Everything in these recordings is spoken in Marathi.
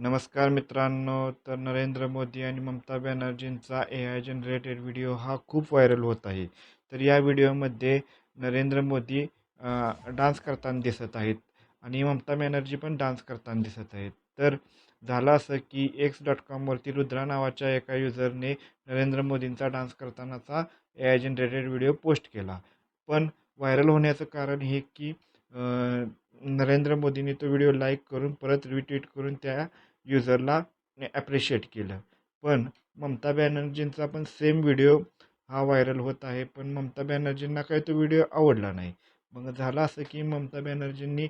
नमस्कार मित्रांनो तर नरेंद्र मोदी आणि ममता बॅनर्जींचा ए आय जनरेटेड व्हिडिओ हा खूप व्हायरल होत आहे. तर या व्हिडिओमध्ये नरेंद्र मोदी डान्स करताना दिसत आहेत आणि ममता बॅनर्जी पण डान्स करताना दिसत आहेत. तर झालं असं की एक्स डॉट कॉमवरती रुद्रा नावाच्या एका युजरने नरेंद्र मोदींचा डान्स करतानाचा A I generated video post केला. पण व्हायरल होण्याचं कारण हे की नरेंद्र मोदींनी तो व्हिडिओ लाईक करून परत रिट्वीट करून त्या युजरला ॲप्रिशिएट केलं. पण ममता बॅनर्जींचा पण सेम व्हिडिओ हा व्हायरल होत आहे पण ममता बॅनर्जींना काही तो व्हिडिओ आवडला नाही. मग झालं असं की ममता बॅनर्जींनी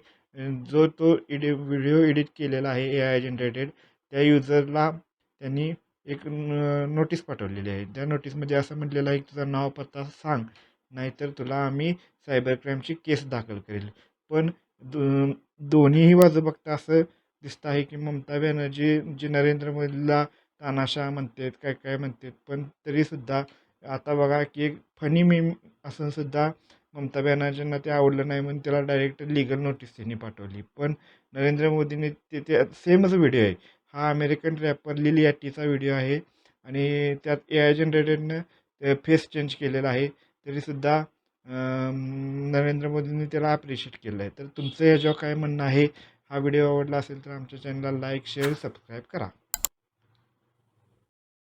जो तो इडि व्हिडिओ एडिट केलेला आहे ए आय जनरेटेड त्या युजरला त्यांनी एक नोटीस पाठवलेली आहे. त्या नोटीसमध्ये असं म्हटलेलं आहे की तुझं नाव पत्ता सांग नाहीतर तुला आम्ही सायबर क्राईमची केस दाखल करेल. पण दो दोन्हीही बाजू बघता असं दिसतं आहे की ममता बॅनर्जी जी नरेंद्र मोदीला तानाशा म्हणतात काय काय म्हणतात पण तरीसुद्धा आता बघा की एक फनी मीम असूनसुद्धा ममता बॅनर्जींना ते आवडलं नाही म्हणून त्याला डायरेक्ट लिगल नोटीस त्यांनी पाठवली. पण नरेंद्र मोदींनी ते ते सेमच व्हिडिओ आहे. हा अमेरिकन रॅपर लिली ॲटीचा व्हिडिओ आहे आणि त्यात ए आय जनरेटेडनं फेस चेंज केलेला आहे. तरीसुद्धा नरेंद्र मोदींनी त्याला अप्रिशिएट केलं आहे तर तुमचं याच्यावर काय म्हणणं आहे? हा व्हिडिओ आवडला असेल तर आमच्या चॅनलला लाईक शेअर सबस्क्राईब करा.